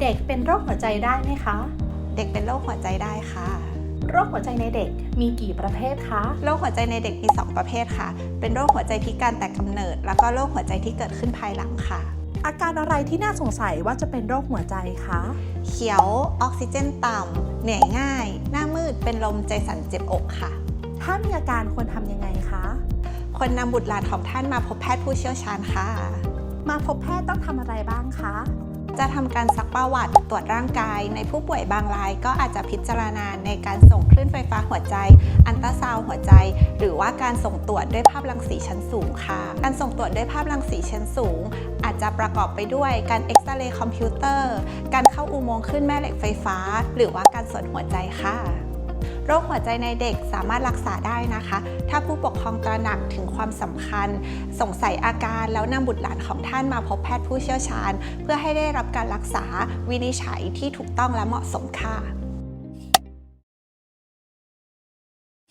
เด็กเป็นโรคหัวใจได้ไหมคะ เด็กเป็นโรคหัวใจได้ค่ะ โรคหัวใจในเด็กมีกี่ประเภทคะ โรคหัวใจในเด็กมี 2 ประเภทค่ะ เป็นโรคหัวใจพิการแต่กำเนิด แล้วก็โรคหัวใจที่เกิดขึ้นภายหลังค่ะ อาการอะไรที่น่าสงสัยว่าจะเป็นโรคหัวใจคะ เขียว ออกซิเจนต่ำ เหนื่อยง่าย หน้ามืด เป็นลม ใจสั่น เจ็บอกค่ะ ถ้ามีอาการควรทำยังไงคะ ควรนำบุตรหลานของท่านมาพบแพทย์ผู้เชี่ยวชาญค่ะ มาพบแพทย์ต้องทำอะไรบ้างคะ จะทำการซักประวัติตรวจร่างกาย ในผู้ป่วยบางราย ก็อาจจะพิจารณาในการส่งคลื่นไฟฟ้าหัวใจ อันตราซาวหัวใจ หรือว่าการส่งตรวจด้วยภาพรังสีชั้นสูงค่ะ การส่งตรวจด้วยภาพรังสีชั้นสูง อาจจะประกอบไปด้วยการเอ็กซเรย์คอมพิวเตอร์ การเข้าอุโมงค์ขึ้นแม่เหล็กไฟฟ้า หรือว่าการสดหัวใจค่ะ โรคหัวใจในเด็กสามารถรักษาได้นะคะ ถ้าผู้ปกครองตระหนักถึงความสำคัญ สงสัยอาการแล้วนำบุตรหลานของท่านมาพบแพทย์ผู้เชี่ยวชาญ เพื่อให้ได้รับการรักษาวินิจฉัยที่ถูกต้องและเหมาะสมค่ะ